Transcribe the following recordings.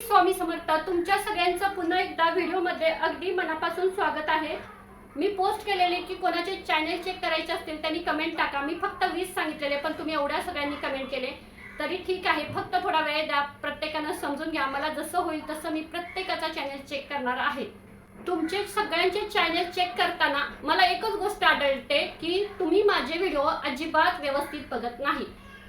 स्वामी समर्थ तुमच्या सगळ्यांचं पुन्हा एकदा व्हिडिओमध्ये अगदी मनापासून स्वागत आहे. मी पोस्ट केलेले की कोणाचे चॅनेल चेक करायचे असतील त्यांनी कमेंट टाका. मी फक्त वीस सांगितलेले पण तुम्ही एवढ्या सगळ्यांनी कमेंट केले. तरी ठीक आहे फक्त थोडा वेळ द्या. प्रत्येकानं समजून घ्या. मला जसं होईल तसं मी प्रत्येकाचा चॅनेल चेक करणार आहे. तुमचे सगळ्यांचे चॅनेल चेक करताना मला एकच गोष्ट आढळते की तुम्ही माझे व्हिडिओ अजिबात व्यवस्थित बघत नाही.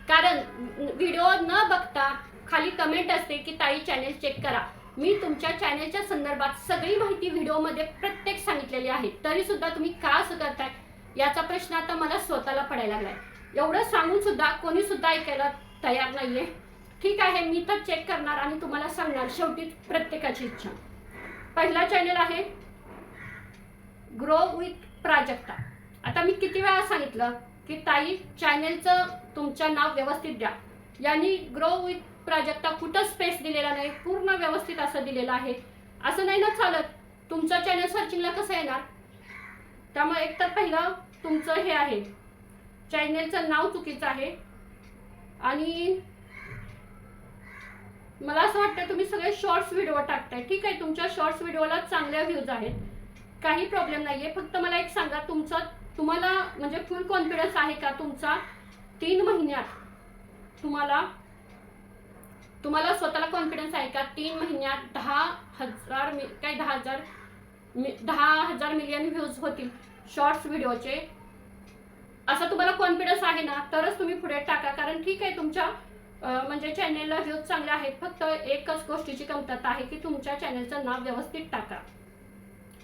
कारण व्हिडिओ न बघता खाली कमेंट असते की ताई चॅनेल चेक करा. मी तुमच्या चॅनेलच्या संदर्भात सगळी माहिती व्हिडिओमध्ये प्रत्येक सांगितलेली आहे. तरी सुद्धा तुम्ही का असं करताय? याचा प्रश्न आता मला स्वतःला पडायला लागलाय. एवढं सांगून सुद्धा कोणी सुद्धा ऐकायला तयार नाहीये. ठीक आहे मी तर चेक करणार आणि तुम्हाला सांगणार शेवटी प्रत्येकाची इच्छा. पहिला चॅनेल आहे ग्रो विथ प्राजक्ता. आता मी किती वेळा सांगितलं की ताई चॅनेलचं तुमचं नाव व्यवस्थित द्या. यांनी ग्रो विथ प्राजक्ता कुठं स्पेस दिलेला नाही पूर्ण व्यवस्थित असं दिलेलं आहे. असं नाही ना चालत. तुमचं चॅनल सर्चिंगला कसं येणार? त्यामुळे एक तर पहिलं तुमचं हे आहे. चॅनेलचं नाव चुकीचं आहे. आणि मला असं वाटतं तुम्ही सगळे शॉर्ट्स व्हिडिओ टाकताय. ठीक आहे तुमच्या शॉर्ट्स व्हिडिओला चांगल्या व्ह्यूज आहेत. काही प्रॉब्लेम नाही आहे फक्त मला एक सांगा तुमचा तुम्हाला म्हणजे फुल कॉन्फिडन्स आहे का तुमचा? तीन महिन्यात तुम्हाला तुम्हाला स्वतःला कॉन्फिडन्स आहे का? तीन महिन्यात दहा हजार मी काय दहा हजार मी दहा हजार मिलियन व्ह्यूज होतील शॉर्ट्स व्हिडिओचे असा तुम्हाला कॉन्फिडन्स आहे ना तरच तुम्ही पुढे टाका. कारण ठीक आहे तुमच्या म्हणजे चॅनेलला व्ह्यूज चांगले आहेत फक्त एकच गोष्टीची कमतरता आहे की तुमच्या चॅनेलचं नाव व्यवस्थित टाका.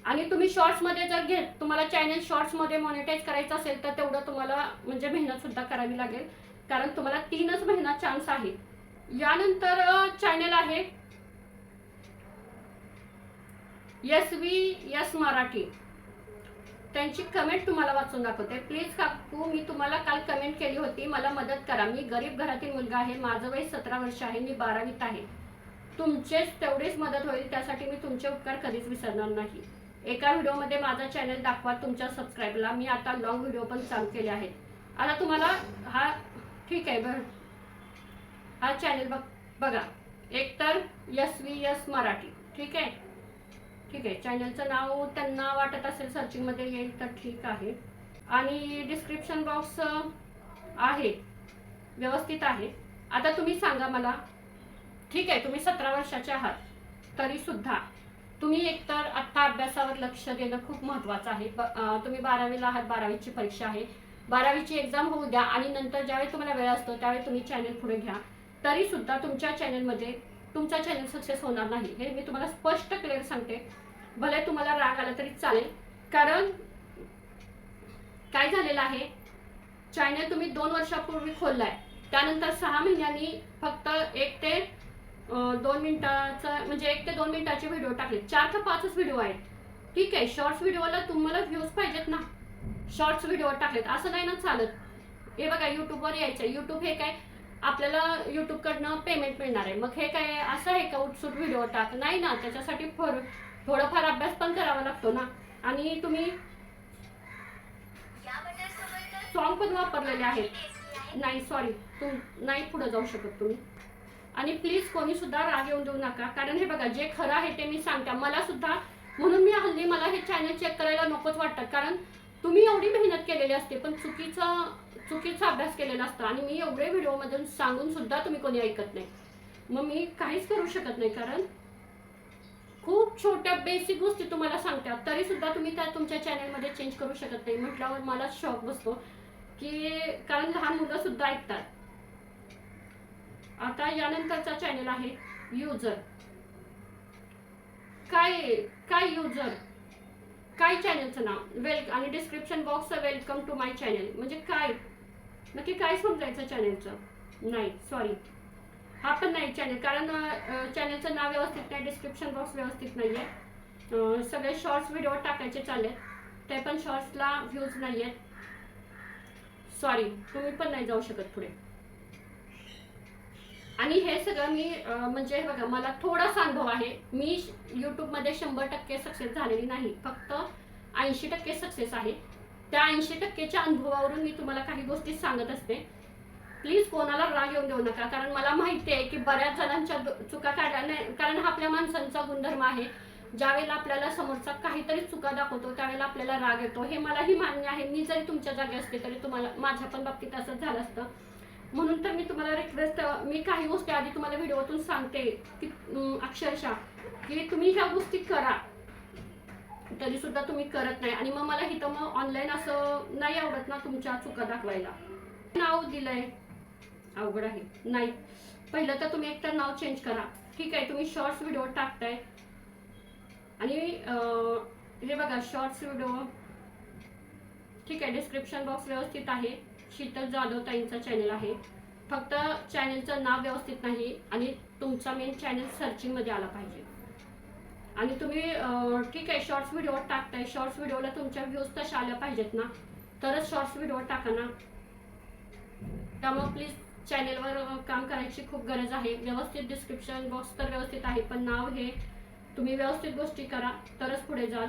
आणि तुम्ही शॉर्ट्समध्ये जर घेत तुम्हाला चॅनेल शॉर्ट्समध्ये मॉनिटाईज करायचं असेल तर तेवढं तुम्हाला म्हणजे मेहनतसुद्धा करावी लागेल. कारण तुम्हाला तीनच महिना चान्स आहे. यानंतर चॅनल आहे. S V S Marathi. त्यांची कमेंट तुम्हाला वाचून दाखवते. प्लीज काकू मी तुम्हाला काल कमेंट केली होती. मला मदत करा. मी गरीब घरातील मुलगा आहे. माझं वय सतरा वर्ष आहे. मी बारावीत आहे. तुमचेच तेवढीच मदत होईल. त्यासाठी मी तुमचे उपकार कधीच विसरणार नाही. एका व्हिडिओमध्ये माझा चॅनल दाखवा तुमच्या सबस्क्राईबला मी आता लॉंग व्हिडिओ पण चालू केले आहेत. आता तुम्हाला हा ठीक आहे बरं. हा चॅनल बघ बघा. एक तर वी यस मराठी. ठीक आहे? ठीक आहे. चॅनलचं नाव त्यांना वाटत असेल सर्चिंगमध्ये येईल तर ठीक आहे. आणि डिस्क्रिप्शन बॉक्स आहे. व्यवस्थित आहे. आता तुम्ही सांगा मला. ठीक आहे तुम्ही सतरा वर्षाचे आहात. तरी सुद्धा तुम्ही एकतर आत्ता अभ्यासावर लक्ष देणं खूप महत्त्वाचं आहे. ब- तुम्ही बारावीला आहात बारावीची परीक्षा आहे. बारावीची एक्झाम होऊ द्या आणि नंतर ज्यावेळी तुम्हाला वेळ असतो त्यावेळी तुम्ही चॅनल पुढे घ्या. तरी सुद्धा तुमच्या चॅनलमध्ये तुमचा चॅनल सक्सेस होणार नाही. हे मी तुम्हाला स्पष्ट क्लिअर सांगते. भले तुम्हाला राग आला तरी चालेल. कारण काय झालेलं आहे? चॅनल तुम्ही दोन वर्षापूर्वी खोललाय. त्यानंतर सहा महिन्यांनी फक्त एक ते दोन मिनिटाचा म्हणजे एक ते दोन मिनिटाचे व्हिडिओ टाकले. चार ते पाचच व्हिडिओ आहेत. ठीक आहे शॉर्ट्स व्हिडिओला तुम्हाला व्ह्यूज पाहिजेत ना. शॉर्ट्स व्हिडिओ टाकलेत. असं नाही ना चालत. हे बघा यूट्यूबवर यायचं यूट्यूब हे काय? आपल्याला युट्यूबकडनं पेमेंट मिळणार आहे. मग हे काय असं आहे का उठसूट व्हिडिओ टाक नाही ना त्याच्यासाठी थोडं थोडाफार अभ्यास पण करावा लागतो ना. आणि तुम्ही सॉन्ग पण वापरलेले आहेत. नाही सॉरी तुम नाही पुढे जाऊ शकत तुम्ही. आणि प्लीज कोणी सुद्धा राग येऊन देऊ नका. कारण हे बघा जे खरं आहे ते मी सांगते. मला सुद्धा म्हणून मी हल्ली मला हे चॅनल चेक करायला नकोच वाटतं. कारण तुम्ही एवढी मेहनत केलेली असते पण चुकीचं चुकीचा अभ्यास केलेला असतो आणि मी एवढे व्हिडिओमधून सांगून सुद्धा तुम्ही कोणी ऐकत नाही. मग मी काहीच करू शकत नाही कारण खूप छोट्या बेसिक गोष्टी तुम्हाला सांगतात. तरी सुद्धा तुम्ही त्या तुमच्या चॅनलमध्ये चेंज करू शकत नाही. म्हटल्यावर मला शॉक बसतो की कारण लहान मुलं सुद्धा ऐकतात. आता यानंतरचा चॅनल आहे युजर काय काय युजर काय चॅनलचं नाव? वेल आणि description box welcome to my channel म्हणजे काय? नक्की काय समजायचं चॅनलचं नाही सॉरी हा पण नाही चॅनल कारण चॅनलचं नाव व्यवस्थित नाही डिस्क्रिप्शन बॉक्स व्यवस्थित नाही आहे सगळे शॉर्ट्स व्हिडिओ टाकायचे चालले ते पण शॉर्ट्सला व्ह्यूज नाही आहेत सॉरी तुम्ही पण नाही जाऊ शकत पुढे. आणि हे सगळं मी म्हणजे बघा मला थोडासा अनुभव आहे. मी यूट्यूबमध्ये शंभर टक्के सक्सेस झालेली नाही. फक्त ऐंशी टक्के सक्सेस आहे. त्या ऐंशी टक्केच्या अनुभवावरून मी तुम्हाला काही गोष्टी सांगत असते. प्लीज कोणाला राग येऊन देऊ नका. कारण मला माहिती आहे की बऱ्याच जणांच्या चुका काढल्या कारण हा आपल्या माणसांचा गुणधर्म आहे. ज्यावेळेला आपल्याला समोरचा काहीतरी चुका दाखवतो त्यावेळेला आपल्याला राग येतो. हे मलाही मान्य आहे. मी जरी तुमच्या जागी असते तरी तुम्हाला माझ्या पण बाबतीत असंच झालं असतं. म्हणून तर मी तुम्हाला रिक्वेस्ट मी काही गोष्टी आधी तुम्हाला व्हिडिओतून सांगते की अक्षरशः की तुम्ही ह्या गोष्टी करा. तरी सुद्धा तुम्ही करत नाही. आणि मग मला इथं मग ऑनलाईन असं नाही आवडत ना तुमच्या चुका दाखवायला. नाव दिलंय. अवघड आहे. नाही. पहिलं तर तुम्ही एकतर नाव चेंज करा. ठीक आहे तुम्ही शॉर्ट्स व्हिडिओ टाकताय. आणि हे बघा शॉर्ट्स व्हिडिओ ठीक आहे डिस्क्रिप्शन बॉक्स व्यवस्थित आहे. शीतल जाधव ताईंचा चॅनल आहे. फक्त चॅनलचं नाव व्यवस्थित नाही आणि तुमचा मेन चॅनल सर्चिंगमध्ये आला पाहिजे. आणि तुम्ही ठीक आहे शॉर्ट्स व्हिडिओ टाकताय. शॉर्ट्स व्हिडिओला तुमच्या व्ह्यूज तशा आल्या पाहिजेत ना. तरच शॉर्ट्स व्हिडिओ टाका ना. त्यामुळे प्लीज चॅनेलवर काम करायची खूप गरज आहे. व्यवस्थित डिस्क्रिप्शन बॉक्स तर व्यवस्थित आहे पण नाव हे तुम्ही व्यवस्थित गोष्टी करा तरच पुढे जाल.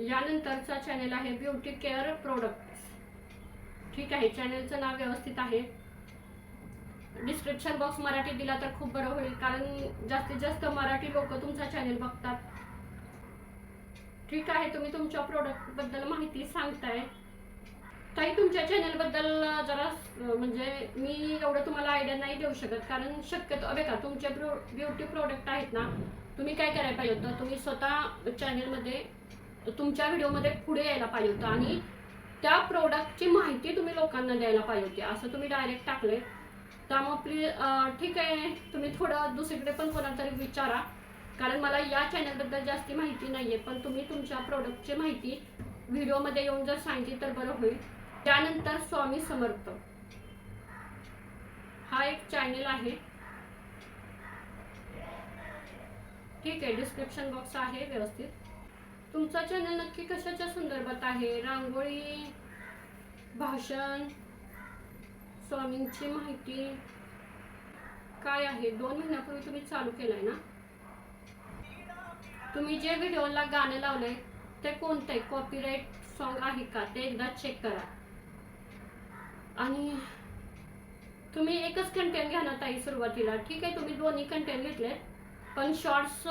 यानंतरचा चॅनेल आहे ब्युटी केअर प्रोडक्ट्स ठीक आहे चॅनेलचं नाव व्यवस्थित आहे. डिस्क्रिप्शन बॉक्स मराठी दिला तर खूप बरं होईल. कारण जास्तीत जास्त मराठी लोक तुमचा चॅनेल बघतात. ठीक आहे तुम्ही तुमच्या प्रोडक्टबद्दल माहिती सांगताय. ताई तुमच्या चॅनलबद्दल जरा म्हणजे मी एवढं तुम्हाला आयडिया नाही देऊ शकत. कारण शक्यतो बघा तुमचे ब्युटी प्रोडक्ट आहेत ना तुम्ही काय करायला पाहिजे होतं? तुम्ही स्वतः चॅनलमध्ये तुमच्या व्हिडिओमध्ये पुढे यायला पाहिजे होतं. आणि त्या प्रोडक्टची माहिती तुम्ही लोकांना द्यायला पाहिजे होती. असं तुम्ही डायरेक्ट टाकले त्यामुळे प्लीज ठीक आहे. तुम्ही थोडं दुसरीकडे पण कोणाला तरी विचारा. कारण मला या चॅनलबद्दल जास्ती माहिती नाही आहे पण तुम्ही तुमच्या प्रोडक्टची माहिती व्हिडिओमध्ये येऊन जर सांगितली तर बरं होईल. त्यानंतर स्वामी समर्थ. हा एक चॅनल आहे. ठीक आहे डिस्क्रिप्शन बॉक्स आहे व्यवस्थित. तुमचा चॅनल नक्की कशाच्या संदर्भात आहे? रांगोळी भाषण स्वामींची माहिती काय आहे? दोन महिन्यापूर्वी तुम्ही चालू केलंय ना? तुम्ही जे व्हिडिओला गाणं लावलंय ते कोणतं? आहे कॉपीराईट सॉन्ग आहे का? ते एकदा चेक करा. आणि तुम्ही एकच कंटेंट घ्या ना ताई सुरुवातीला. ठीक आहे तुम्ही दोन्ही कंटेंट घेतले पण शॉर्ट्स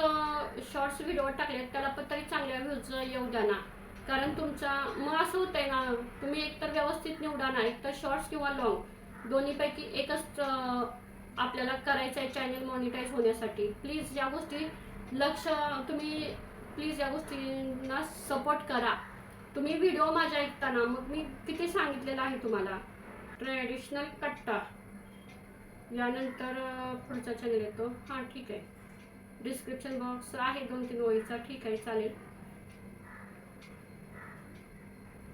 शॉर्ट्स व्हिडिओ टाकलेत त्याला पण तरी चांगल्या व्ह्यूज येऊ द्या ना. कारण तुमचा मग असं होतंय ना तुम्ही एकतर व्यवस्थित निवडा ना एकतर शॉर्ट्स किंवा लॉंग दोन्हीपैकी एकच आपल्याला करायचं आहे चॅनल मॉनिटाईज होण्यासाठी. प्लीज या गोष्टी लक्ष तुम्ही प्लीज या गोष्टींना सपोर्ट करा. तुम्ही व्हिडिओ माझ्या ऐकताना मग मी किती सांगितलेलं आहे तुम्हाला? ट्रॅडिशनल कट्टा. यानंतर पुढचा चॅनल येतो. हां ठीक आहे. डिस्क्रिप्शन बॉक्स आहे दोन तीन ओळीचा. ठीक आहे चालेल.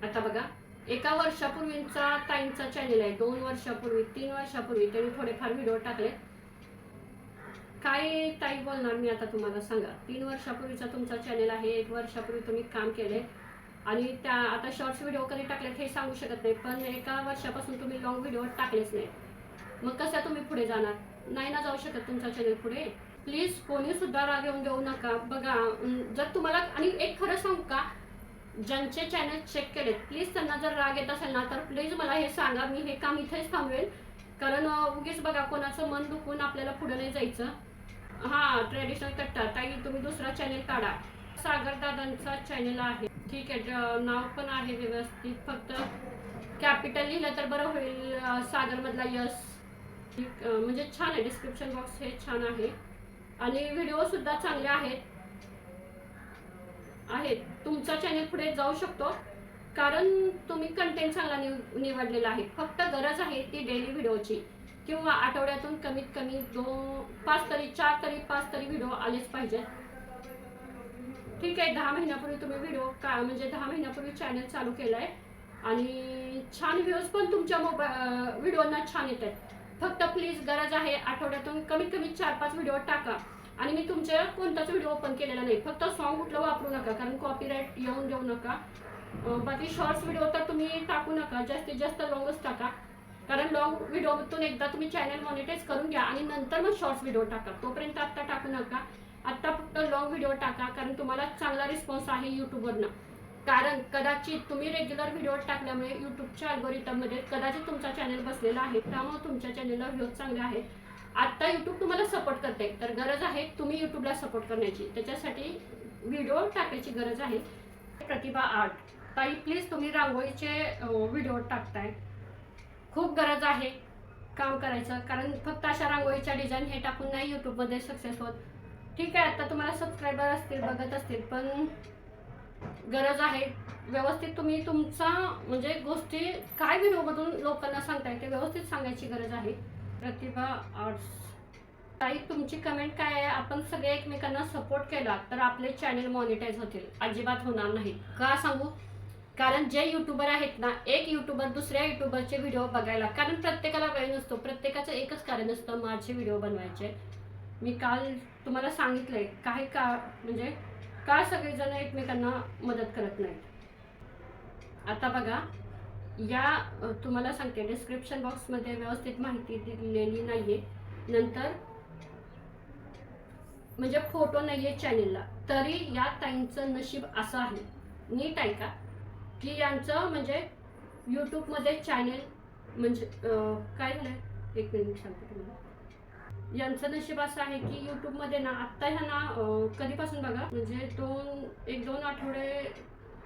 आता बघा. एका वर्षापूर्वीचा ताईंचा चॅनल आहे. दोन वर्षापूर्वी तीन वर्षापूर्वी त्यांनी थोडेफार व्हिडिओ टाकले काय ताई बोलणार मी आता तुम्हाला सांगा. तीन वर्षापूर्वीचा तुमचा चॅनल आहे एक वर्षापूर्वी तुम्ही काम केले आणि त्या आता शॉर्ट्स व्हिडिओ कधी टाकलेत हे सांगू शकत नाही पण एका वर्षापासून तुम्ही लॉंग व्हिडिओ टाकलेच नाही. मग कसं तुम्ही पुढे जाणार? नाही ना जाऊ शकत तुमचा चॅनल पुढे. प्लीज कोणी सुद्धा राग येऊन देऊ नका. बघा जर तुम्हाला आणि एक खरं सांगू का? ज्यांचे चॅनल चेक केलेत प्लीज त्यांना जर राग येत असेल ना तर प्लीज मला हे सांगा मी हे काम इथेच थांबवेल. कारण उगीच बघा कोणाचं मन दुखून आपल्याला पुढे नाही जायचं. हां ट्रेडिशनल कट्टा. ताई तुम्ही दुसरा चॅनेल काढा. सागरदादांचा चॅनेल आहे. ठीक आहे नाव पण आहे व्यवस्थित. फक्त कॅपिटल लिहिलं तर बरं होईल सागरमधला यस ठीक, म्हणजे छान आहे डिस्क्रिप्शन बॉक्स हे छान आहे. आणि व्हिडिओ सुद्धा चांगले आहेत. आहेत तुमचा चॅनल पुढे जाऊ शकतो. कारण तुम्ही कंटेंट चांगला निव निवडलेला आहे. फक्त गरज आहे ती डेली व्हिडिओची किंवा आठवड्यातून कमीत कमी दोन पाच तरी चार तरी पाच तरी व्हिडिओ आलेच पाहिजेत. ठीक आहे दहा महिन्यापूर्वी तुम्ही व्हिडिओ का म्हणजे दहा महिन्यापूर्वी चॅनल चालू केलं आहे आणि छान व्ह्यूज पण तुमच्या मोबाईल व्हिडिओना छान येत आहेत फक्त प्लीज गरज आहे आठवड्यातून कमीत कमी चार पाच व्हिडिओ टाका. आणि मी तुमच्या कोणताच व्हिडिओ ओपन केलेला नाही. फक्त सॉन्ग कुठलं वापरू नका कारण कॉपीराईट येऊन देऊ नका. बाकी शॉर्ट्स व्हिडिओ तर तुम्ही टाकू नका जास्तीत जास्त लॉंगच टाका. कारण लॉंग व्हिडिओतून एकदा तुम्ही चॅनल मॉनिटाईज करून घ्या आणि नंतर मग शॉर्ट्स व्हिडिओ टाका. तोपर्यंत आत्ता टाकू नका. आत्ता फक्त लॉंग व्हिडिओ टाका कारण तुम्हाला चांगला रिस्पॉन्स आहे यूट्यूबवरनं कारण कदाचित तुम्ही रेग्युलर व्हिडिओ टाकल्यामुळे यूट्यूबच्या अल्गोरिथममध्ये कदाचित तुमचा चॅनल बसलेला आहे. त्यामुळे तुमच्या चॅनलला व्ह्यूज चांगले आहेत. आत्ता यूट्यूब तुम्हाला सपोर्ट करते. तर गरज आहे तुम्ही यूट्यूबला सपोर्ट करण्याची. त्याच्यासाठी व्हिडिओ टाकायची गरज आहे. प्रतिभा आर्ट. ताई प्लीज तुम्ही रांगोळीचे व्हिडिओ टाकताय. खूप गरज आहे काम करायचं. कारण फक्त अशा रांगोळीच्या डिझाईन हे टाकून नाही यूट्यूबमध्ये सक्सेस होत. ठीक आहे आता तुम्हाला सबस्क्रायबर असतील बघत असतील पण गरज आहे. व्यवस्थित तुम्ही तुमचा म्हणजे गोष्टी काय व्हिडिओमधून लोकांना सांगताय ते व्यवस्थित सांगायची गरज आहे. प्रतिभा आर्ट्स ताई तुमची कमेंट काय आहे? आपण सगळे एकमेकांना सपोर्ट केला तर आपले चॅनल मॉनिटाईज होतील. अजिबात होणार नाही. का सांगू? कारण जे युट्यूबर आहेत ना एक युट्यूबर दुसऱ्या युट्यूबरचे व्हिडिओ बघायला कारण प्रत्येकाला वेळ नसतो. प्रत्येकाचं एकच कारण असतं माझे व्हिडिओ बनवायचे. मी काल तुम्हाला सांगितलंय काही का म्हणजे का सगळेजण एकमेकांना मदत करत नाहीत? आता बघा. या तुम्हाला सांगते डिस्क्रिप्शन बॉक्समध्ये व्यवस्थित माहिती दिलेली नाही आहे नंतर म्हणजे फोटो नाहीये चॅनेलला तरी या ताईंचं नशीब असं आहे. नीट आहे का की यांचं म्हणजे यूट्यूबमध्ये चॅनेल म्हणजे काय झालं एक मिनिट सांगते तुम्हाला यांचं नशीब असं आहे की यूट्यूबमध्ये ना आत्ता ह्यांना कधीपासून बघा? म्हणजे दोन एक दोन आठवडे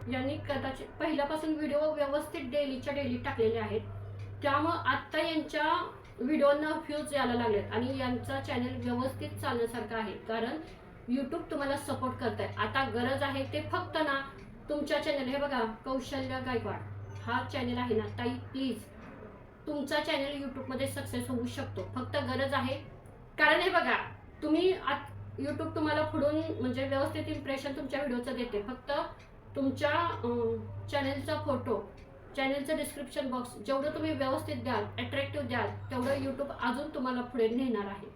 यांनी कदाचित पहिल्यापासून व्हिडिओ व्यवस्थित डेलीच्या डेली टाकलेले आहेत. त्यामुळं आत्ता यांच्या व्हिडिओना व्ह्यूज यायला लागलेत आणि यांचा चॅनल व्यवस्थित चालण्यासारखा आहे. कारण यूट्यूब तुम्हाला सपोर्ट करत आहे आता गरज आहे ते फक्त ना तुमच्या चॅनल हे बघा कौशल्य गायकवाड. हा चॅनल आहे ना ताई प्लीज तुमचा चॅनल यूट्यूबमध्ये सक्सेस होऊ शकतो. फक्त गरज आहे. कारण हे बघा तुम्ही यूट्यूब तुम्हाला पुढून म्हणजे व्यवस्थित इम्प्रेशन तुमच्या व्हिडिओचं देते. फक्त तुमच्या चॅनेलचा फोटो चॅनलचं डिस्क्रिप्शन बॉक्स जेवढं तुम्ही व्यवस्थित द्याल अट्रॅक्टिव्ह द्याल तेवढं यूट्यूब अजून तुम्हाला पुढे नेणार आहे.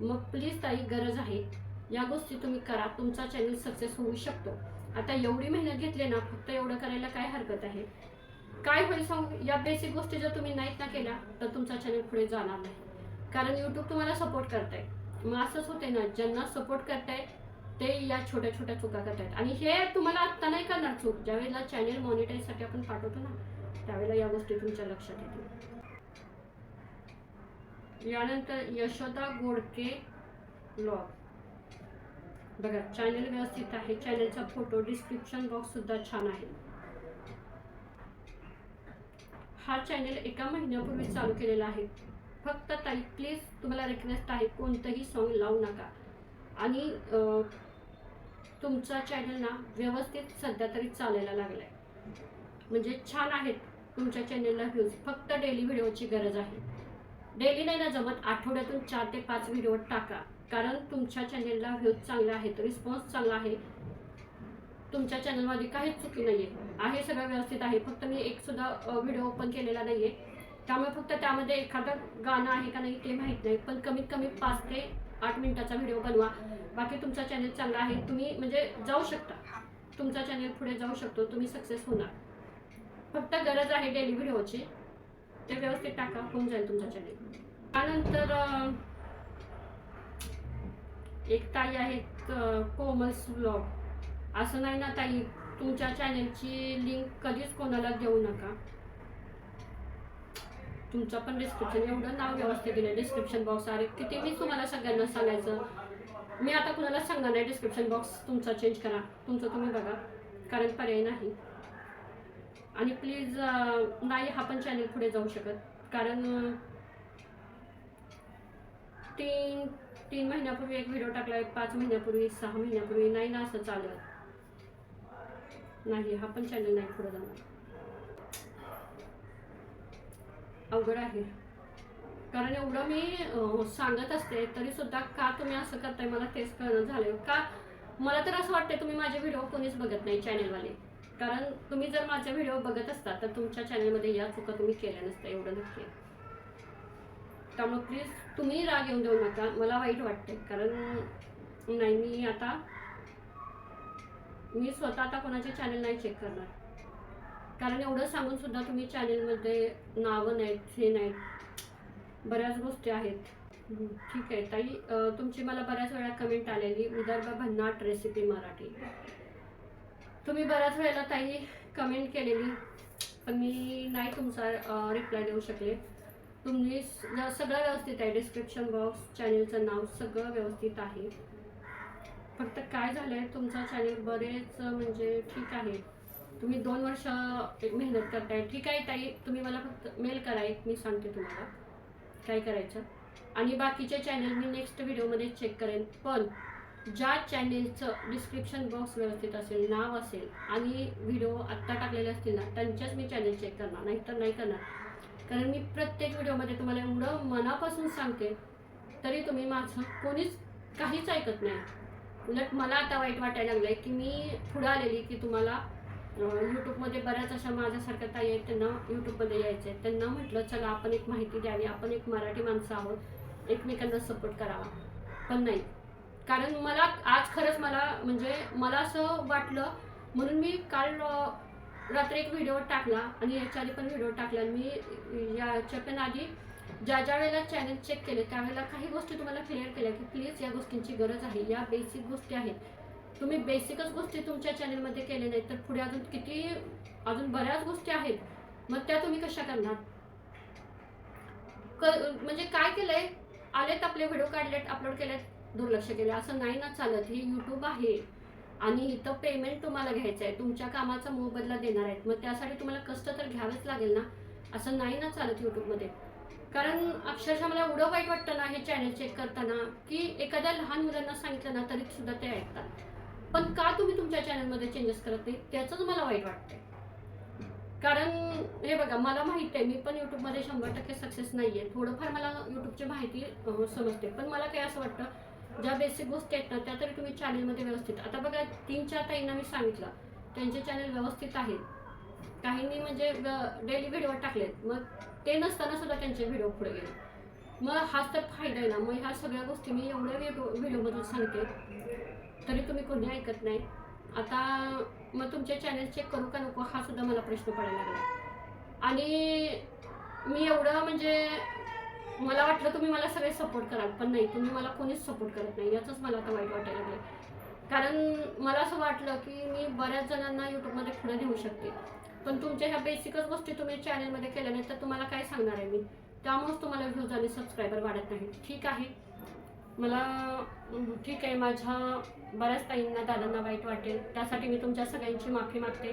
मग प्लीज ताई गरज आहे. या गोष्टी तुम्ही करा तुमचा चॅनल सक्सेस होऊ शकतो. आता एवढी मेहनत घेतली ना फक्त एवढं करायला काय हरकत आहे? काय होईल सांग? या बेसिक गोष्टी जर तुम्ही नाहीत ना केल्या तर तुमचा चॅनल पुढे जाणार नाही. कारण यूट्यूब तुम्हाला सपोर्ट करताय. मग असंच होते ना ज्यांना सपोर्ट करताय ते या छोट्या छोट्या चुका करतात आणि हे तुम्हाला आत्ता नाही करणार चूक. ज्यावेळेला चॅनेल मॉनिटाईजसाठी आपण पाठवतो ना त्यावेळेला या गोष्टी तुमच्या लक्षात येतील. यानंतर यशोदा गोडके ब्लॉग बघा चॅनेल व्यवस्थित आहे. चॅनेलचा फोटो डिस्क्रिप्शन बॉक्स सुद्धा छान आहे. हा चॅनेल एका महिन्यापूर्वी चालू केलेला आहे. फक्त ताई प्लीज तुम्हाला रिक्वेस्ट आहे कोणतंही सॉन्ग लावू नका. आणि तुमचा चॅनल ना व्यवस्थित सध्या तरी चालायला लागलाय. म्हणजे छान आहेत तुमच्या चॅनलला व्ह्यूज फक्त डेली व्हिडिओची गरज आहे. डेली नाही ना जमत आठवड्यातून चार ते पाच व्हिडिओ टाका. कारण तुमच्या चॅनलला व्ह्यूज चांगले आहेत रिस्पॉन्स चांगला आहे. तुमच्या चॅनलमध्ये काहीच चुकी नाही आहे आहे सगळं व्यवस्थित आहे. फक्त मी एक सुद्धा व्हिडिओ ओपन केलेला नाही आहे त्यामुळे फक्त त्यामध्ये एखादं गाणं आहे का नाही ते माहीत नाही. पण कमीत कमी पाच ते आठ मिनिटाचा व्हिडिओ बनवा. बाकी तुमचा चॅनल चांगला आहे तुम्ही म्हणजे जाऊ शकता. तुमचा चॅनल पुढे जाऊ शकतो तुम्ही सक्सेस होणार. फक्त गरज आहे डेली व्हिडिओची. ते व्यवस्थित टाका होऊन जाईल तुमचा चॅनल त्यानंतर एक ताई आहेत कोमल्स ब्लॉग असं नाही ना ताई तुमच्या चॅनलची लिंक कधीच कोणाला देऊ नका. तुमचं पण डिस्क्रिप्शन एवढं नाव व्यवस्थित दिलं डिस्क्रिप्शन बॉक्स अरे किती मी तुम्हाला सगळ्यांना सांगायचं. मी आता कुणाला सांगणार नाही डिस्क्रिप्शन बॉक्स तुमचा चेंज करा. तुमचं तुम्ही बघा कारण पर्याय नाही. आणि प्लीज नाही हा पण चॅनल पुढे जाऊ शकत. कारण तीन तीन महिन्यापूर्वी एक व्हिडिओ टाकला एक पाच महिन्यापूर्वी सहा महिन्यापूर्वी नाही ना असं चालेल नाही हा पण चॅनल नाही पुढे जाणार. अवघड आहे. कारण एवढं मी सांगत असते तरी सुद्धा का तुम्ही असं करताय? मला तेच कळणं झालं का? मला तर असं वाटतंय तुम्ही माझे व्हिडिओ कोणीच बघत नाही चॅनेलवाले. कारण तुम्ही जर माझे व्हिडिओ बघत असता तर तुमच्या चॅनलमध्ये या चुका तुम्ही केल्या नसत्या एवढं नक्की. त्यामुळे प्लीज तुम्ही राग येऊन देऊ नका. मला वाईट वाटते कारण नाही मी आता मी स्वतः आता कोणाचे चॅनल नाही चेक करणार. कारण एवढं सांगून सुद्धा तुम्ही चॅनलमध्ये नावं नाहीत हे नाहीत. बऱ्याच गोष्टी आहेत. ठीक आहे. ताई तुमची मला बऱ्याच वेळा कमेंट आलेली विदर्भ भन्नाट रेसिपी मराठी. तुम्ही बऱ्याच वेळेला ताई कमेंट केलेली पण मी नाही तुमचा रिप्लाय देऊ शकले. तुम्ही ज- सगळं व्यवस्थित आहे. डिस्क्रिप्शन बॉक्स चॅनेलचं नाव सगळं व्यवस्थित आहे. फक्त काय झालं आहे तुमचा चॅनेल बरेच म्हणजे ठीक आहे. तुम्ही दोन वर्ष मेहनत करताय. ठीक आहे ताई तुम्ही मला फक्त मेल करा एक मी सांगते तुम्हाला. काय करायचं? आणि बाकीचे चॅनल मी नेक्स्ट व्हिडिओमध्ये चेक करेन. पण ज्या चॅनेलचं डिस्क्रिप्शन बॉक्स व्यवस्थित असेल नाव असेल आणि व्हिडिओ आत्ता टाकलेले असतील ना त्यांच्याच मी चॅनेल चेक करणार. नाहीतर नाही करणार. कारण मी प्रत्येक व्हिडिओमध्ये तुम्हाला एवढं मनापासून सांगते तरी तुम्ही माझं कोणीच काहीच ऐकत नाही. उलट मला आता वाईट वाटायला लागलं आहे की मी पुढं आलेली की तुम्हाला यूट्यूबमध्ये बऱ्याच अशा माझ्यासारख्या ताई आहेत त्यांना यूट्यूबमध्ये यायचे आहेत त्यांना म्हटलं चला आपण एक माहिती द्यावी आपण एक मराठी माणसं आहोत एकमेकांना सपोर्ट करावा. पण नाही. कारण मला आज खरंच मला म्हणजे मला असं वाटलं म्हणून मी काल रात्री एक व्हिडिओ टाकला आणि याच्या आधी पण व्हिडिओ टाकला. आणि मी याच्या पण आधी ज्या ज्या वेळेला चॅनल चेक केले त्यावेळेला काही गोष्टी तुम्हाला क्लिअर केल्या की प्लीज या गोष्टींची गरज आहे. या बेसिक गोष्टी आहेत. तुम्ही बेसिकच गोष्टी तुमच्या चॅनलमध्ये केलेल्या नाहीत तर पुढे अजून किती अजून बऱ्याच गोष्टी आहेत. मग त्या तुम्ही कशा करणार? म्हणजे काय केलंय? आलेत आपले व्हिडिओ काढलेत अपलोड केलेत दुर्लक्ष केलं असं नाही ना चालत. हे यूट्यूब आहे. आणि इथं पेमेंट तुम्हाला घ्यायचं आहे तुमच्या कामाचा मोबदला देणार आहेत. मग त्यासाठी तुम्हाला कष्ट तर घ्यावेच लागेल ना? असं नाही ना चालत यूट्यूबमध्ये कारण अक्षरशः मला एवढं वाईट वाटतं ना हे चॅनल चेक करताना की एखाद्या लहान मुलांना सांगितलं ना तरी सुद्धा ते ऐकतात. पण का तुम्ही तुमच्या चॅनलमध्ये चेंजेस करत नाही? त्याचंच मला वाईट वाटतंय. कारण हे बघा मला माहिती आहे मी पण यूट्यूबमध्ये शंभर टक्के सक्सेस नाही आहे थोडंफार मला यूट्यूबची माहिती समजते. पण मला काय असं वाटतं ज्या बेसिक गोष्टी आहेत ना त्या तरी तुम्ही चॅनलमध्ये व्यवस्थित. आता बघा तीन चार ताईंना मी सांगितलं. त्यांचे चॅनल व्यवस्थित आहेत. काहींनी म्हणजे डेली व्हिडिओ टाकलेत. मग ते नसताना सुद्धा त्यांचे व्हिडिओ पुढे गेले. मग हाच तर फायदा आहे ना. मग ह्या सगळ्या गोष्टी मी एवढ्या व्हिडिओ व्हिडिओमधून सांगते. तरी तुम्ही कोणी ऐकत नाही. आता मग तुमचे चॅनल चेक करू का नको? हा सुद्धा मला प्रश्न पडायला लागला. आणि मी एवढं म्हणजे मला वाटलं तुम्ही मला सगळे सपोर्ट कराल पण नाही तुम्ही मला कोणीच सपोर्ट करत नाही. याचंच मला आता वाईट वाटायला लागलं कारण मला असं वाटलं की मी बऱ्याच जणांना यूट्यूबमध्ये पुढे नेऊ शकते. पण तुमच्या ह्या बेसिकच गोष्टी तुम्ही चॅनलमध्ये केल्या नाही तर तुम्हाला काय सांगणार आहे मी? त्यामुळेच तुम्हाला व्ह्यूज आणि सबस्क्रायबर वाढत नाही ठीक आहे? मला ठीक आहे माझ्या बऱ्याच ताईंना दादांना वाईट वाटेल. त्यासाठी मी तुमच्या सगळ्यांची माफी मागते.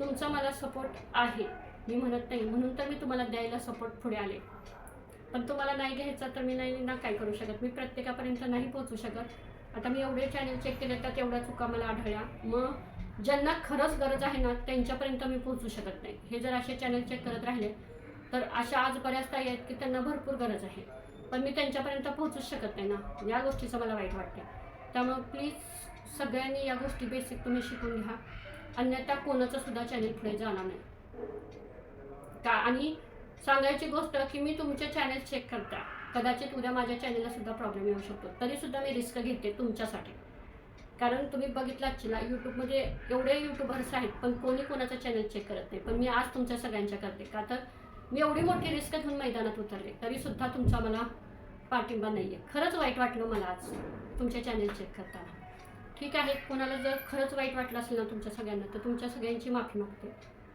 तुमचा मला सपोर्ट आहे मी म्हणत नाही. म्हणून तर मी तुम्हाला द्यायला सपोर्ट पुढे आले. पण तुम्हाला नाही घ्यायचा तर मी नाही ना काय करू शकत? मी प्रत्येकापर्यंत नाही पोहोचू शकत. आता मी एवढे चॅनल चेक केले तर तेवढ्या चुका मला आढळल्या. मग ज्यांना खरंच गरज आहे ना त्यांच्यापर्यंत मी पोहोचू शकत नाही. हे जर असे चॅनल चेक करत राहिले तर अशा आज बऱ्याच ताई आहेत की त्यांना भरपूर गरज आहे. पण मी त्यांच्यापर्यंत पोहोचूच शकत नाही ना. या गोष्टीचं मला वाईट वाटते त्यामुळे प्लीज सगळ्यांनी या गोष्टी बेसिक तुम्ही शिकून घ्या. अन्यथा कोणाचं सुद्धा चॅनल पुढे जाणार नाही. का आणि सांगायची गोष्ट की मी तुमचे चॅनल चेक करता. कदाचित उद्या माझ्या चॅनलला सुद्धा प्रॉब्लेम येऊ शकतो. तरीसुद्धा मी रिस्क घेते तुमच्यासाठी. कारण तुम्ही बघितलाच ना यूट्यूबमध्ये एवढे यूट्यूबर्स आहेत पण कोणी कोणाचं चॅनल चेक करत नाही. पण मी आज तुमच्या सगळ्यांच्या करते. का तर मी एवढी मोठी रिस्क घेऊन मैदानात उतरले तरी सुद्धा तुमचा मला पाठिंबा नाही आहे खरंच वाईट वाटलं मला आज तुमचे चॅनल चेक करताना. ठीक आहे कोणाला जर खरंच वाईट वाटलं असेल ना तुमच्या सगळ्यांना तर तुमच्या सगळ्यांची माफी मागते.